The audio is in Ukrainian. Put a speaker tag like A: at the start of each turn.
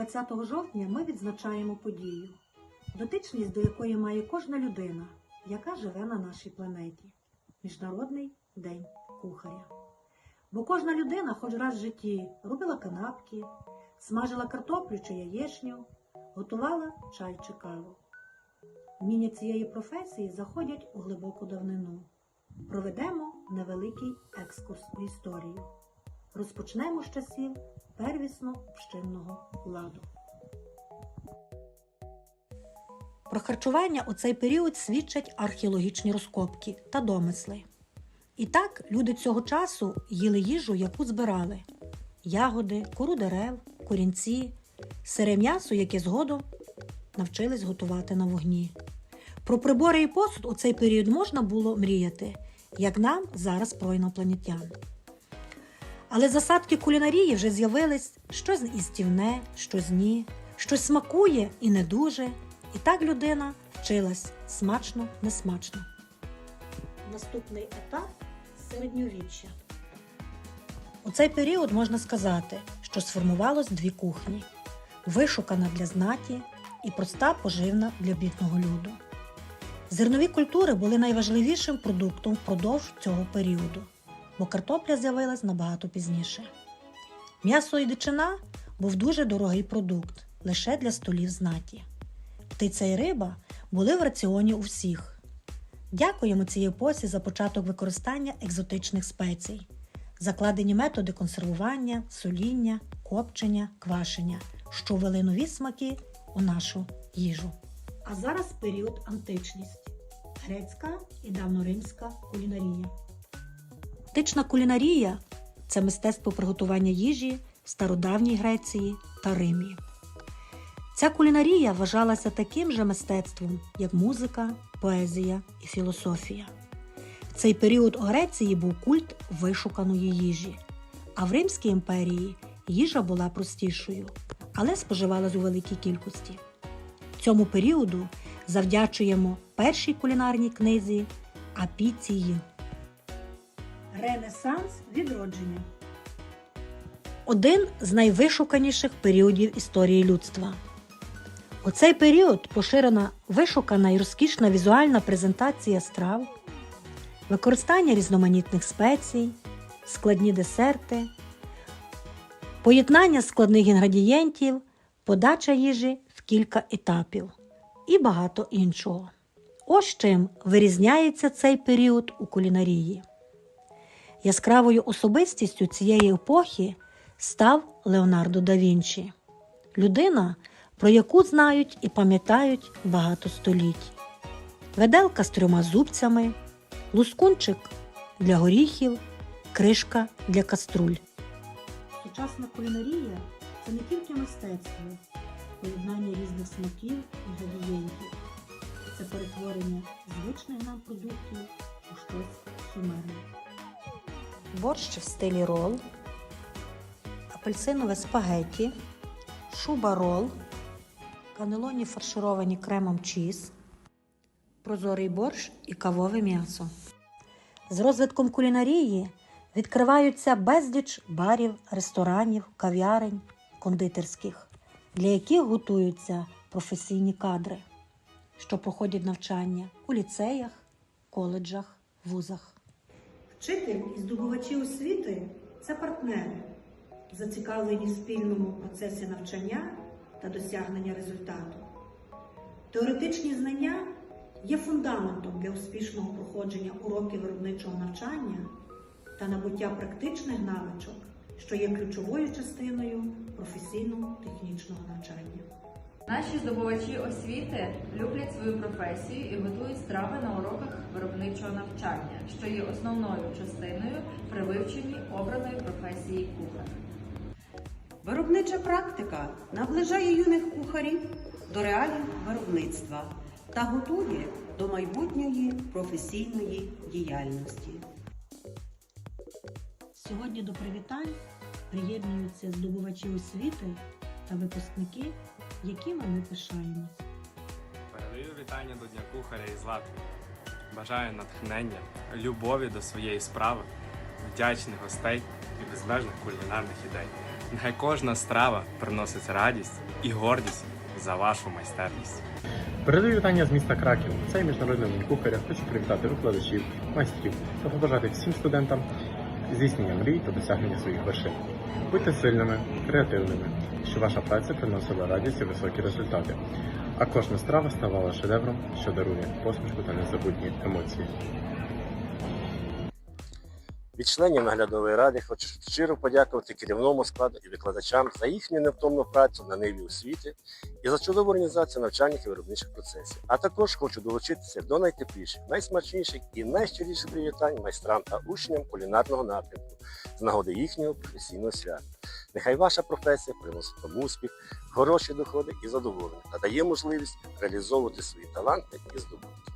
A: 20 жовтня ми відзначаємо подію, дотичність до якої має кожна людина, яка живе на нашій планеті Міжнародний день кухаря. Бо кожна людина хоч раз в житті робила канапки, смажила картоплю чи яєчню, готувала чай чи каву. Вміння цієї професії заходять у глибоку давнину. Проведемо невеликий екскурс у історію. Розпочнемо з часів первісно общинного ладу. Про харчування у цей період свідчать археологічні розкопки та домисли. І так люди цього часу їли їжу, яку збирали: ягоди, кору дерев, корінці, сире м'ясо, яке згодом навчились готувати на вогні. Про прибори і посуд у цей період можна було мріяти, як нам зараз про інопланетян. Але засадки кулінарії вже з'явились щось істівне, щось ні, щось смакує і не дуже. І так людина вчилась смачно, несмачно. Наступний етап середньовіччя. У цей період можна сказати, що сформувалось дві кухні: вишукана для знаті і проста поживна для бідного люду. Зернові культури були найважливішим продуктом впродовж цього періоду, бо картопля з'явилась набагато пізніше. М'ясо і дичина був дуже дорогий продукт лише для столів знаті. Птиця і риба були в раціоні у всіх. Дякуємо цій епосі за початок використання екзотичних спецій, закладені методи консервування, соління, копчення, квашення, що ввели нові смаки у нашу їжу. А зараз період античність грецька і давноримська кулінарія. Антична кулінарія це мистецтво приготування їжі в стародавній Греції та Римі. Ця кулінарія вважалася таким же мистецтвом, як музика, поезія і філософія. В цей період у Греції був культ вишуканої їжі, а в Римській імперії їжа була простішою, але споживалась у великій кількості. Цьому періоду завдячуємо першій кулінарній книзі Апіції. Ренесанс відродження один з найвишуканіших періодів історії людства. У цей період поширена вишукана і розкішна візуальна презентація страв, використання різноманітних спецій, складні десерти, поєднання складних інгредієнтів, подача їжі в кілька етапів і багато іншого. Ось чим вирізняється цей період у кулінарії. Яскравою особистістю цієї епохи став Леонардо да Вінчі, людина, про яку знають і пам'ятають багато століть. Веделка з трьома зубцями, лускунчик для горіхів, кришка для каструль. Сучасна кулінарія це не тільки мистецтво, поєднання різних смаків і інгредієнтів. Це перетворення звичних нам продуктів Борщ в стилі рол, апельсинове спагетті, шуба рол, канелоні фаршировані кремом чіз, прозорий борщ і кавове м'ясо. З розвитком кулінарії відкриваються безліч барів, ресторанів, кав'ярень, кондитерських, для яких готуються професійні кадри, що проходять навчання у ліцеях, коледжах, вузах. Вчитель і здобувачі освіти це партнери, зацікавлені в спільному процесі навчання та досягнення результату. Теоретичні знання є фундаментом для успішного проходження уроків виробничого навчання та набуття практичних навичок, що є ключовою частиною професійно-технічного навчання.
B: Наші здобувачі освіти люблять свою професію і готують страви на уроках виробничого навчання, що є основною частиною при вивченні обраної професії кухар.
C: Виробнича практика наближає юних кухарів до реалій виробництва та готує до майбутньої професійної діяльності.
A: Сьогодні до привітань приєднуються здобувачі освіти та випускники, якими ми пишаємось.
D: Передаю вітання до Дня кухаря із Латвії. Бажаю натхнення, любові до своєї справи, вдячних гостей і безмежних кулінарних ідей. Нехай кожна страва приносить радість і гордість за вашу майстерність.
E: Передаю вітання з міста Краків. Це міжнародний день кухаря. Хочу привітати викладачів, майстрів та побажати всім студентам здійснення мрій та досягнення своїх вершин. Будьте сильними, креативними, щоб ваша праця приносила радість і високі результати. А кожна страва ставала шедевром, що дарує посмішку та незабутні емоції.
F: Від членів наглядової ради хочу щиро подякувати керівному складу і викладачам за їхню невтомну працю на ниві освіти і за чудову організацію навчальних і виробничих процесів. А також хочу долучитися до найтепліших, найсмачніших і найщиріших привітань майстрам та учням кулінарного напрямку з нагоди їхнього професійного свята. Нехай ваша професія приносить вам успіх, хороші доходи і задоволення та дає можливість реалізовувати свої таланти і здобутки.